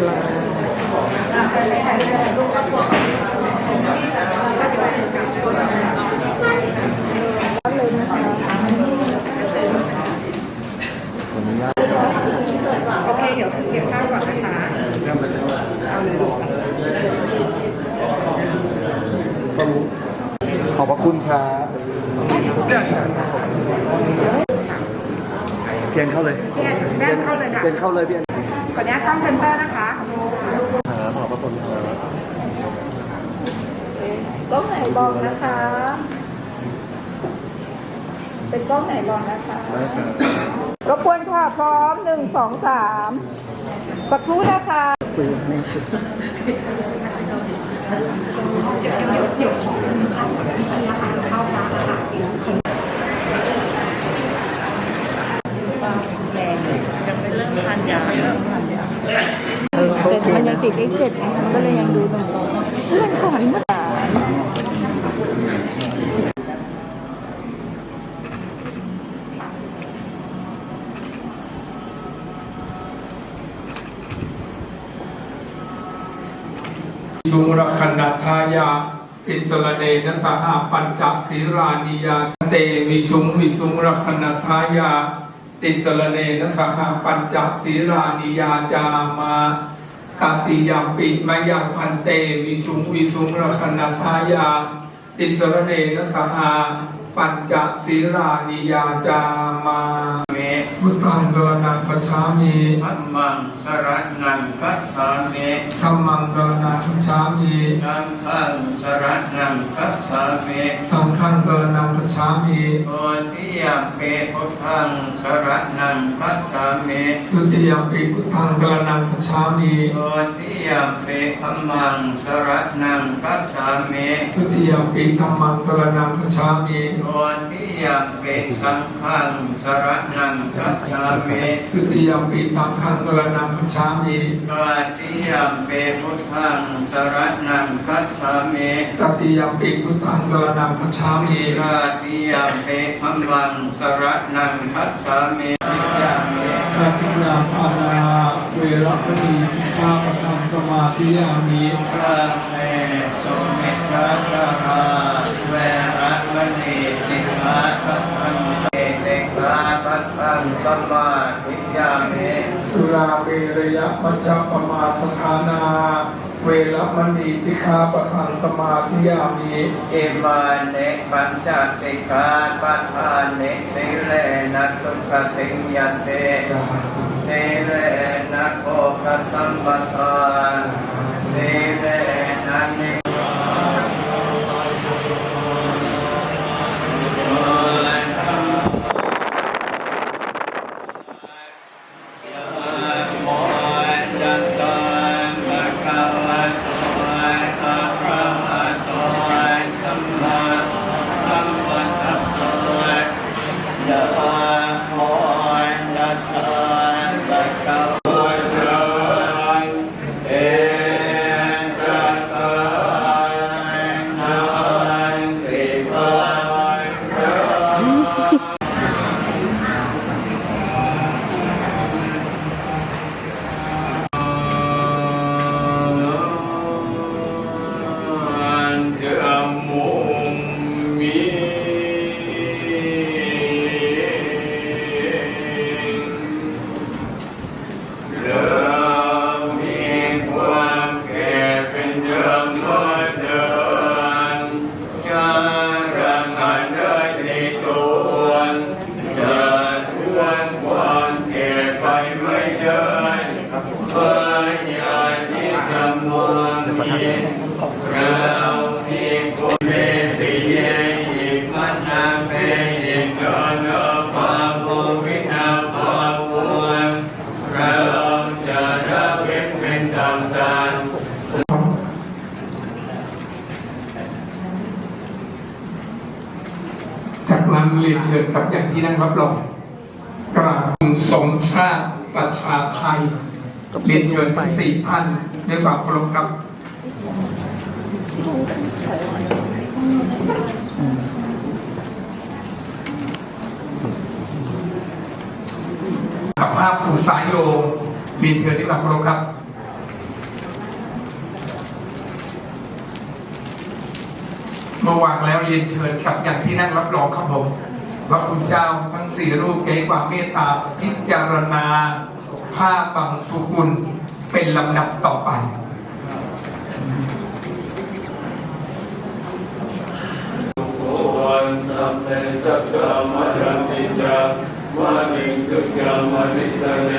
จุฬาเลยนะคะขออนุญาตโอเค เดี๋ยวซื้อเก็บข้าวก่อนนะคะเอาเลยลูกขอบพระคุณครับเพียนเข้าเลย แม่เข้าเลยค่ะ เพียนเข้าเลยเพียนข ออนุญาตกล้องเซ็นเตอร์นะคะครับขอบพระคุณครับกล้องไหนบอกนะคะ เป็นกล้องไหนบอกนะคะได้ครับรบกวนค่ะพร้อมหนึ่งสองสามสักครู่นะคะคุยไม่คุยแต่มันยังติ ดเลขเจ็ดไงมันก็เลยยังดูตรงๆเพื่อนก่อนเมื่อสุรคันธายาติสรเนนสหปัญจศีรานิยาเตวิชุงวิสุงรคันธายาติสรเนนสหปัญจศีรานิยาจามา ตติยามปิมายังพันเต วิชุงวิสุงรคันธายา ติสรเนนสหา ปัญจศีรานิยาจามาเมพุทธังเกนังคัจฉามิธัมมังสรนังคัจฉามิธัมมังเกนังคัจฉามิสังฆังสรนังคัจฉามิสังฆังเกนังคัจฉามิโอทิยมเปพุทธังสรนังคัจฉามิทุติยมปีพุทธังกรนังคัจฉามิโอทิยมเปธัมมังสรนังคัจฉามิทุติยมปีธรรมังกรนังคัจฉามิโอทิยมเปสังฆังสรนังคัจฉามิทุติยมปีสังฆังกรนังคัจฉามิโอทิยมเปพุทธังสรนังคัจฉามิตติยมปีพุทธังกรนังคัจฉามิกาติยมเปธัมมังสรนังคัจฉามิยามเปปัจจนาภานาเวรมณีสิกขาปะทังสมาธิยามิพระเมสุมิตร สหาเวระมณีสิกขาปัฏฐังเตสิกขาปัฏฐังสมาธิยามิสุราเวรยะมัจจปมาทฐานา เวรมณีสิกขาปะทังสมาธิยามิอิมานิปัญจสิกขาปัฏฐานนิสิเลนะสุขติยันเตสาธุสิเลนะโภคสัมปทานสิเลนะนิ มองมีเรามีกุเมติเยหิมัณนาเมหิกานภาโภวินาภาโภเราจะรับเว้นเป็นต่างจากนั้นเรียนเชิญครับอย่างที่นั่งรับรองกราบสมชาติประชาไทยเรียนเชิญทั้งสี่ท่าน ด้วยความเคารพครับกับภาพผู้สายโยเรียนเชิญที่ความเคารพครับเมื่อวางแล้วเรียนเชิญกับอย่างที่นั่งรับรองครับผมว่าคุณเจ้าทั้งสี่รูปใจความเมตตาพิจารณาผ้าบังสุกุล เป็นลำดับต่อไปวันทำในสักกรรมยันติจามานิสุกรรมนิสเร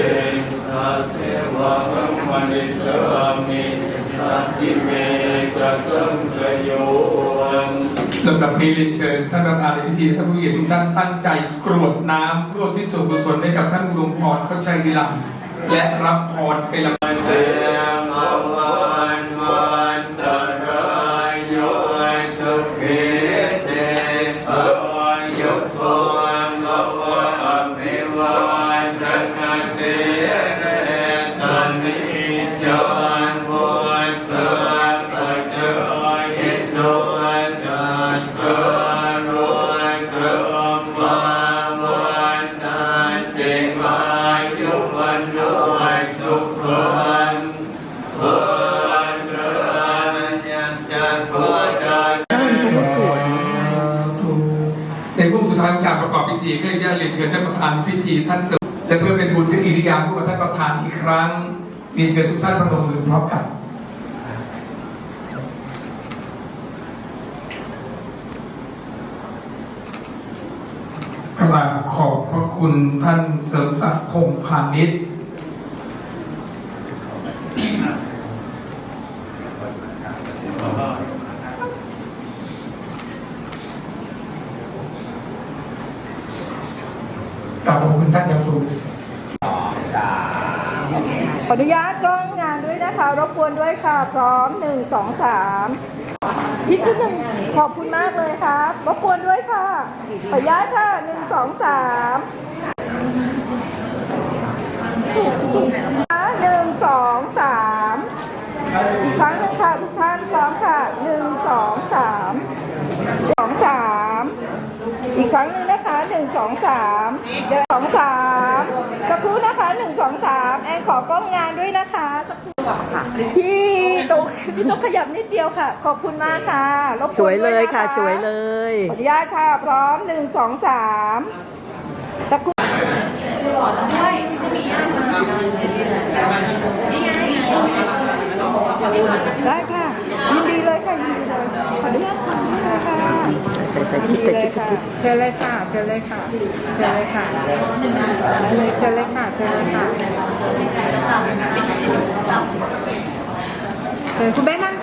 นาเทวะหังมณิสรามินาทิเมจะสังสโยวันลำดับนี้เรียนเชิญท่านประธานในพิธีท่านผู้เกียรติทุกท่านตั้งใจกรวดน้ำเพื่อที่ส่วนกุศลให้กับท่านอุดมพรเขาชัยวิลัง และรับพรเป็นลำดับ ธีก็จะเรียนเชิญท่านประธานพิธีท่านเสริมและเพื่อเป็นบุญที่อิริยาผู้กับท่านประธานอีกครั้งเรียนเชิญทุกท่านพนมมือพร้อมกันกราบขอบพระคุณท่านเสริมศักดิ์พงพาณิชย์ กราบขอบคุณท่านอย่างสูง ขออนุญากล้องงานด้วยนะคะ รบกวนด้วยค่ะ พร้อมหนึ่งสองสามชิ้นที่หนึ่งขอบคุณมากเลยครับ รบกวนด้วยค่ะขออนุญาตค่ะหนึ่งสองสามหนึ่งสองสามอีกครั้งหนึงค่ะทุกท่านพร้อมค่ะหนึ่งสองสามสองสามอีกครั้งหนึ่งนะคะหนึ่งสองสามเดี๋ยวสองสามสักครู่นะคะหนึ่ง สองสามแอนขอกล้องงานด้วยนะคะสักครู่พี่ตุ๊กพี่ตุ๊กขยับนิดเดียวค่ะ ขอบคุณมากค่ะรบกสนวยเลยด้นค่ะ สวยเลย ขออนุญาตค่ะ พร้อมหนึ่งสองสามสักครู่ได้ค่ะ ยินดีเลยค่ะยินดีเลยขออนุญาตค่ะ ยินดีเลยค่ะเชิญเลยค่ะเชิญเลยค่ะเชิญเลยค่ะเชิญเลยค่ะเชิญเลยค่ะเชิญคุณแม่นั่ง